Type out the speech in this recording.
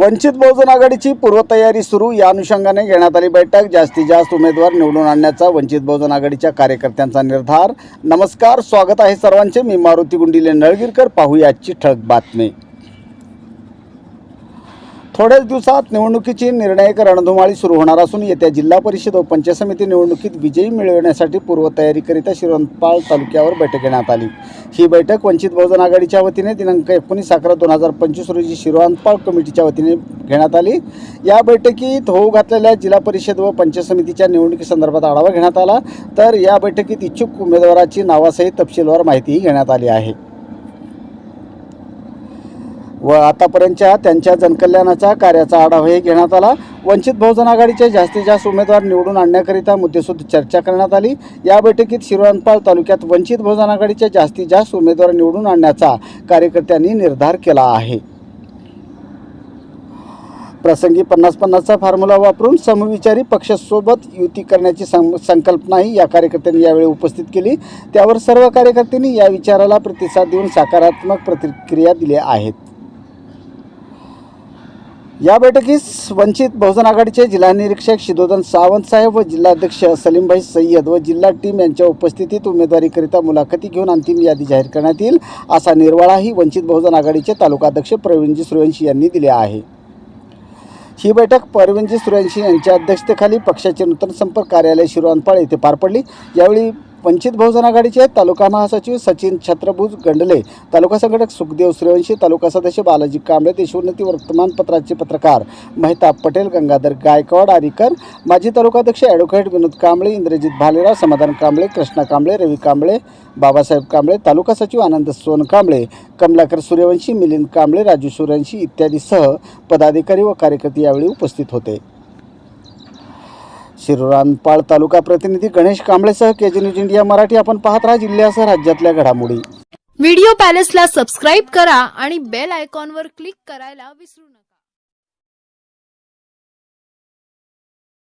वंचित बहुजन आघाडीची पूर्वतयारी सुरू. या अनुषंगाने घेण्यात आली बैठक. जास्तीत जास्त उमेदवार निवडून आणण्याचा वंचित बहुजन आघाडीच्या कार्यकर्त्यांचा निर्धार. नमस्कार स्वागत आहे सर्वांचे. मी मारुती गुंडिले नळगीरकर. पाहूया आजची ठळक बातमी. थोड्याच दिवसात निवडणुकीची निर्णायक रणधुमाळी सुरू होणार असून येत्या जिल्हा परिषद व पंचायत समिती निवडणुकीत विजयी मिळवण्यासाठी पूर्वतयारीकरिता शिरोंपाळ तालुक्यावर बैठक घेण्यात आली. ही बैठक वंचित बहुजन आघाडीच्या वतीने दिनांक एकोणीस अकरा दोन हजार पंचवीस रोजी शिरोंपाळ कमिटीच्या वतीने घेण्यात आली. या बैठकीत होऊ घातलेल्या जिल्हा परिषद व पंचायत समितीच्या निवडणुकीसंदर्भात आढावा घेण्यात आला. तर या बैठकीत इच्छुक उमेदवाराची नावासहित तपशीलवार माहितीही घेण्यात आली आहे. व आतापर्यंतच्या त्यांच्या जनकल्याणाच्या कार्याचा आढावाही घेण्यात आला. वंचित बहुजन आघाडीचे जास्तीत जास्त उमेदवार निवडून आणण्याकरिता मुद्देसूद चर्चा करण्यात आली. या बैठकीत शिरोणपाळ तालुक्यात वंचित बहुजन आघाडीचे जास्तीत जास्त उमेदवार निवडून आणण्याचा कार्यकर्त्यांनी निर्धार केला आहे. प्रसंगी पन्नास पन्नासचा फॉर्म्युला वापरून समविचारी पक्षासोबत युती करण्याची सं संकल्पनाही या कार्यकर्त्यांनी यावेळी उपस्थित केली. त्यावर सर्व कार्यकर्त्यांनी या विचाराला प्रतिसाद देऊन सकारात्मक प्रतिक्रिया दिल्या आहेत. या बैठकीस वंचित बहुजन आघाडीचे जिल्हा निरीक्षक शिदोदन सावंत साहेब व जिल्हाध्यक्ष सलीमभाई सय्यद व जिल्हा टीम यांच्या उपस्थितीत उमेदवारीकरिता मुलाखती घेऊन अंतिम यादी जाहीर करण्यात येईल असा निर्वाळाही वंचित बहुजन आघाडीचे तालुकाध्यक्ष प्रवीणजी सूर्यवंशी यांनी दिले आहे. ही बैठक परवीनजी सूर्यवंशी यांच्या अध्यक्षतेखाली पक्षाचे नूतन संपर्क कार्यालय शिरोअनपाळ येथे पार पडली. यावेळी वंचित बहुजन आघाडीचे तालुका महासचिव सचिन छत्रभुज गंडले तालुका संघटक सुखदेव सूर्यवंशी तालुका सदस्य बालाजी कांबळे देशोन्नती वर्तमानपत्राचे पत्रकार मेहताब पटेल गंगाधर गायकवाड आरीकर माजी तालुकाध्यक्ष ॲडव्होकेट विनोद कांबळे इंद्रजित भालेराव समाधान कांबळे कृष्णा कांबळे रवी कांबळे बाबासाहेब कांबळे तालुका सचिव आनंद सोन कांबळे कमलाकर सूर्यवंशी मिलिंद कांबळे राजू सूर्यवंशी इत्यादीसह पदाधिकारी व कार्यकर्ते यावेळी उपस्थित होते. शिरोरानपाळ तालुका प्रतिनिधी गणेश कांबळेसह केजी न्यूज इंडिया मराठी आपण पाहत राहा जिल्ह्यासह राज्यातल्या घडामोडी. व्हिडिओ पॅलेसला सबस्क्राईब करा आणि बेल आयकॉनवर क्लिक करायला विसरू नका.